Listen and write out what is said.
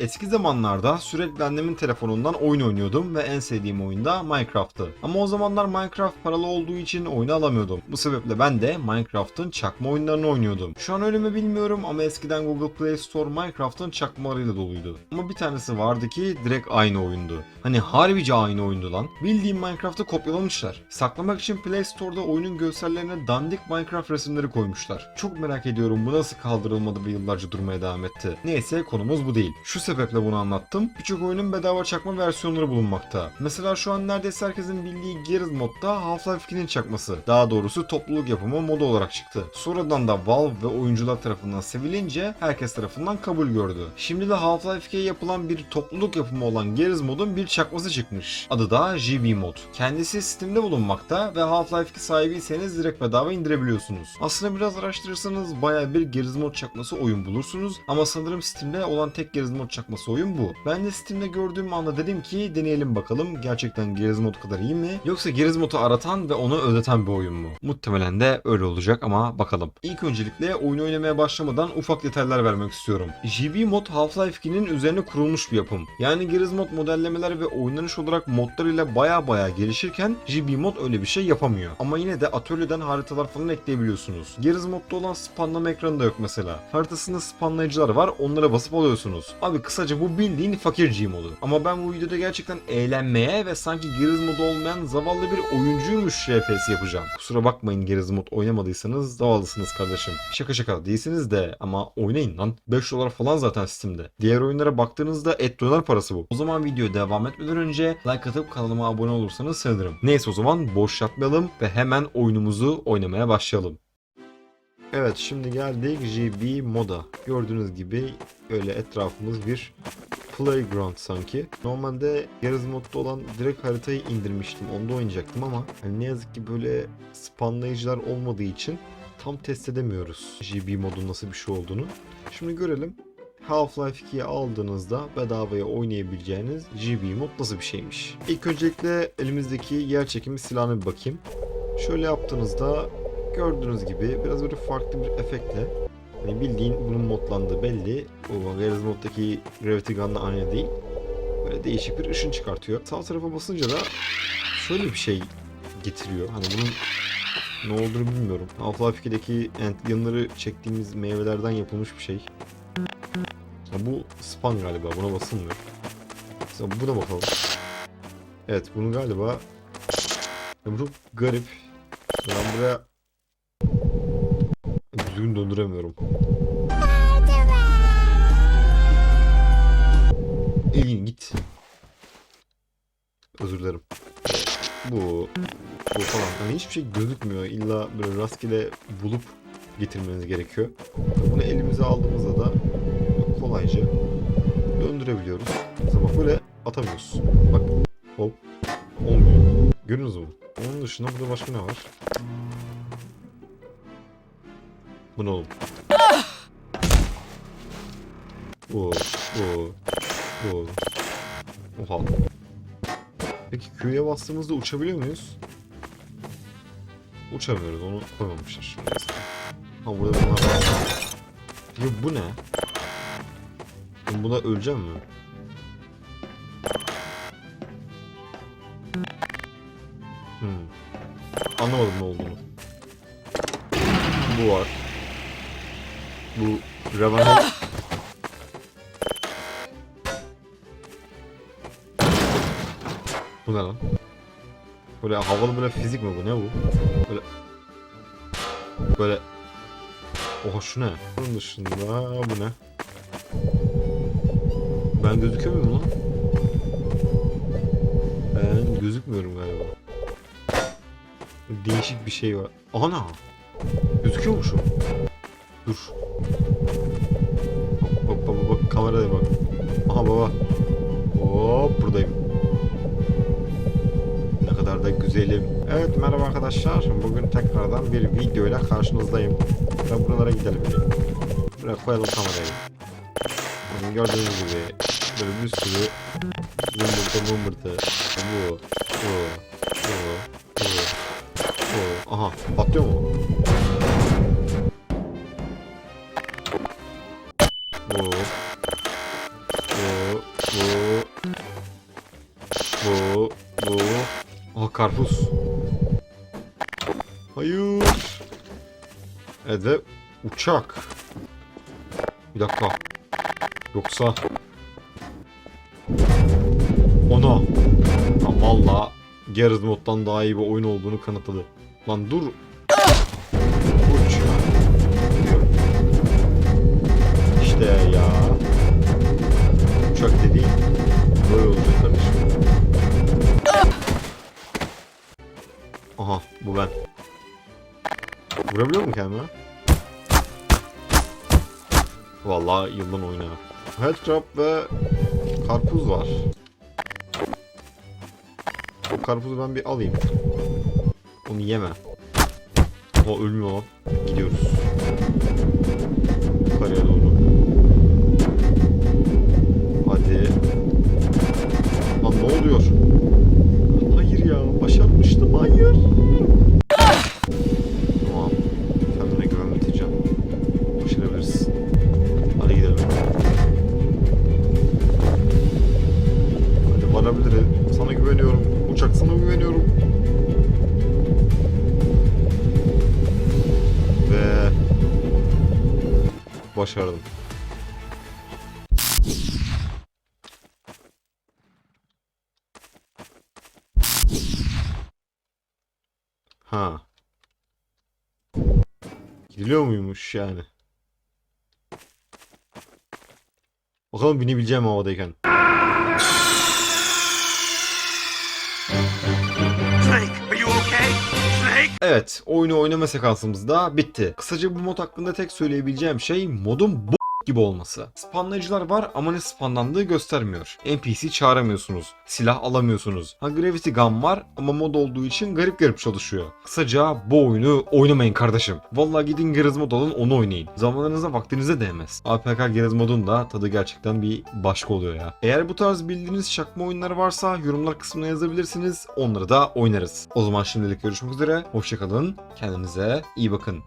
Eski zamanlarda sürekli annemin telefonundan oyun oynuyordum ve en sevdiğim oyun da Minecraft'tı. Ama o zamanlar Minecraft paralı olduğu için oyunu alamıyordum. Bu sebeple ben de Minecraft'ın çakma oyunlarını oynuyordum. Şu an öyle mi bilmiyorum ama eskiden Google Play Store Minecraft'ın çakmalarıyla doluydu. Ama bir tanesi vardı ki direkt aynı oyundu. Hani harbice aynı oyundu lan. Bildiğim Minecraft'ı kopyalamışlar. Saklamak için Play Store'da oyunun görsellerine dandik Minecraft resimleri koymuşlar. Çok merak ediyorum bu nasıl kaldırılmadı ve yıllarca durmaya devam etti. Neyse konumuz bu değil. Şu sebeple bunu anlattım. Birçok oyunun bedava çakma versiyonları bulunmakta. Mesela şu an neredeyse herkesin bildiği Gears modda Half-Life 2'nin çakması. Daha doğrusu topluluk yapımı modu olarak çıktı. Sonradan da Valve ve oyuncular tarafından sevilince herkes tarafından kabul gördü. Şimdi de Half-Life 2'ye yapılan bir topluluk yapımı olan Gears modun bir çakması çıkmış. Adı da GB mod. Kendisi Steam'de bulunmakta ve Half-Life 2 sahibiyseniz direkt bedava indirebiliyorsunuz. Aslında biraz araştırırsanız baya bir Gears mod çakması oyun bulursunuz ama sanırım Steam'de olan tek Gears mod çakması oyun bu. Ben de Steam'de gördüğüm anda dedim ki deneyelim bakalım gerçekten Gears kadar iyi mi? Yoksa Gears aratan ve onu ödeten bir oyun mu? Muhtemelen de öyle olacak ama bakalım. İlk öncelikle oyunu oynamaya başlamadan ufak detaylar vermek istiyorum. GB mod Half-Life 2'nin üzerine kurulmuş bir yapım. Yani Gears mod modellemeler ve oynanış olarak modlarıyla baya baya gelişirken GB mod öyle bir şey yapamıyor. Ama yine de atölyeden haritalar falan ekleyebiliyorsunuz. Gears modda olan spawnlama ekranı da yok mesela. Haritasında spawnlayıcılar var onlara basıp alıyorsunuz. Abi kısaca bu bildiğin fakir G modu. Ama ben bu videoda gerçekten eğlenmeye ve sanki Gears modu olmayan zavallı bir oyuncuymuş RPS yapacağım. Kusura bakmayın Gears mod oynamadıysanız zavallısınız kardeşim. Şaka şaka değilsiniz de ama oynayın lan. 5 dolar falan zaten Steam'de. Diğer oyunlara baktığınızda et döner parası bu. O zaman videoya devam etmeden önce like atıp kanalıma abone olursanız sevinirim. Neyse o zaman boş yapmayalım ve hemen oyunumuzu oynamaya başlayalım. Evet şimdi geldik GB moda. Gördüğünüz gibi öyle etrafımız bir playground sanki. Normalde Gears modda olan direkt haritayı indirmiştim. Onda oynayacaktım ama hani ne yazık ki böyle spawnlayıcılar olmadığı için tam test edemiyoruz GB modun nasıl bir şey olduğunu. Şimdi görelim. Half-Life 2'yi aldığınızda bedavaya oynayabileceğiniz GB mod nasıl bir şeymiş. İlk öncelikle elimizdeki yer çekimi silahına bir bakayım. Şöyle yaptığınızda gördüğünüz gibi biraz böyle farklı bir efektle hani bildiğin bunun modlandığı belli. O Gears moddaki Gravity Gun'la aynı değil. Böyle değişik bir ışın çıkartıyor. Sağ tarafa basınca da şöyle bir şey getiriyor. Hani bunun ne olduğunu bilmiyorum. Half-Life 2'deki Antlian'ları çektiğimiz meyvelerden yapılmış bir şey. Ya bu spam galiba. Buna basılmıyor. Mesela buna bakalım. Evet bunu galiba ya bu çok garip. Ben buraya düzgün döndüremiyorum. İlgin git. Özür dilerim. Bu bu falan. Hani hiçbir şey gözükmüyor. İlla böyle rastgele bulup getirmeniz gerekiyor. Bunu elimize aldığımızda da kolayca döndürebiliyoruz. Mesela böyle atamıyoruz. Bak hop olmuyor. Görüyorsunuz mu? Onun dışında burada başka ne var? Bu ne oğlum? Bu, bu, bu. Oha. Peki Q'ya bastığımızda uçabiliyor muyuz? Uçamıyoruz onu koymamışlar. Ha burada bunlar var. Ya bu ne? Ben buna öleceğim mi? Hmm. Anlamadım ne olduğunu. Bu var. Bu Revenant. bu ne lan? Böyle havalı böyle fizik mi bu? Ne bu? Böyle böyle Oha şu ne? Bunun dışında bu ne? Ben gözüküyor muyum lan? Ben gözükmüyorum galiba. Değişik bir şey var. Ana! Gözüküyormuşum. Dur. Kameraya bak. Aha baba. Hop buradayım. Ne kadar da güzelim. Evet merhaba arkadaşlar. Bugün tekrardan bir videoyla karşınızdayım. Ve buralara gidelim. Buraya koyalım kamerayı. Bakın gördüğünüz gibi böyle bir sürü zımbırtı mımbırtı. Bu, bu, bu, bu, bu. Aha patlıyor mu? Bu. Bu. Aha karpuz. Hayır. Evet ve uçak. Bir dakika. Yoksa... Ona. Ha valla Garry's Mod'dan daha iyi bir oyun olduğunu kanıtladı. Lan dur. Aha bu ben. Vurabiliyor mu kendime? Vallahi yıldan oyna. Headcrab ve karpuz var. O karpuzu ben bir alayım. Onu yeme. O ölmüyor lan. Gidiyoruz. Yukarıya doğru. Hadi. Lan ne oluyor? Hayır ya. Başarmıştım. Hayır. Sana güveniyorum. Uçak sana güveniyorum. Ve başardım. Ha. Gidiliyor muymuş yani? Bakalım binebileceğim havadayken. Evet, oyunu oynama sekansımız da bitti. Kısaca bu mod hakkında tek söyleyebileceğim şey modun bu gibi olması. Spamlayıcılar var ama ne spamlandığı göstermiyor. NPC çağıramıyorsunuz. Silah alamıyorsunuz. Ha Gravity Gun var ama mod olduğu için garip garip çalışıyor. Kısaca bu oyunu oynamayın kardeşim. Vallahi gidin Garry's Mod alın onu oynayın. Zamanlarınıza vaktinize değmez. APK Garry's Mod'un da tadı gerçekten bir başka oluyor ya. Eğer bu tarz bildiğiniz çakma oyunlar varsa yorumlar kısmına yazabilirsiniz. Onları da oynarız. O zaman şimdilik görüşmek üzere. Hoşçakalın. Kendinize iyi bakın.